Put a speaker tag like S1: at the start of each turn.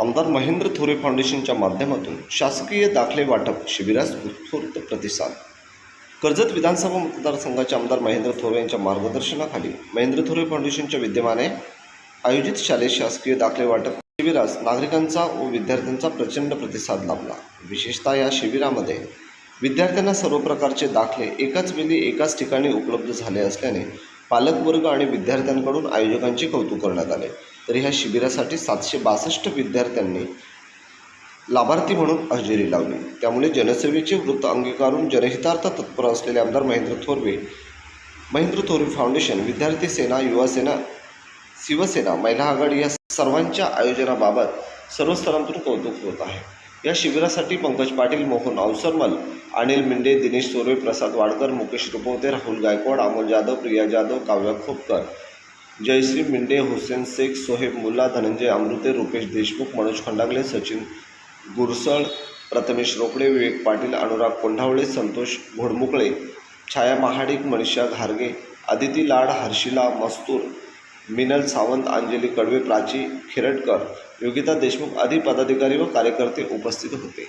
S1: आमदार महेंद्र थोरे फाउंडेशनच्या माध्यमातून शासकीय दाखले वाटप शिबिरास उत्स्फूर्त प्रतिसाद. कर्जत विधानसभा मतदारसंघाचे आमदार महेंद्र थोरे यांच्या मार्गदर्शनाखाली महेंद्र थोरे फाउंडेशनच्या विद्यमाने आयोजित शालेय शासकीय दाखले वाटप शिबिरास नागरिकांचा व विद्यार्थ्यांचा प्रचंड प्रतिसाद लाभला. विशेषतः या शिबिरामध्ये विद्यार्थ्यांना सर्व प्रकारचे दाखले एकाच वेळी एकाच ठिकाणी उपलब्ध झाले असल्याने पालकवर्ग आणि विद्यार्थ्यांकडून आयोजकांचे कौतुक करण्यात आले. तर ह्या शिबिरासाठी सातशे बासष्ट विद्यार्थ्यांनी लाभार्थी म्हणून हजेरी लावली. त्यामुळे जनसेवेचे वृत्त अंगीकारून जनहितार्थ तत्पर असलेले आमदार महेंद्र थोरवे महेंद्र थोरवे फाउंडेशन विद्यार्थी सेना युवा सेना शिवसेना महिला आघाडी या सर्वांच्या आयोजनाबाबत सर्व स्तरांतून कौतुक होत आहे. या शिबिरासाठी पंकज पाटील मोहन अवसरमल अनिल मिंडे दिनेश थोरवे प्रसाद वाडकर मुकेश रुपवते राहुल गायकवाड अमोल जाधव प्रिया जाधव काव्या खोपकर जयश्री मिंडे हुसेन शेख सोहेब मुल्ला धनंजय अमृते रुपेश देशमुख मनोज खंडागले सचिन गुरसळ प्रथमेश रोकडे विवेक पाटील अनुराग कोंढावळे संतोष घोडमुकळे छाया महाडिक मनीषा घारगे आदिती लाड हर्षिला मस्तूर मिनल सावंत अंजली कडवे प्राची खिरटकर योगिता देशमुख आदी पदाधिकारी व कार्यकर्ते उपस्थित होते.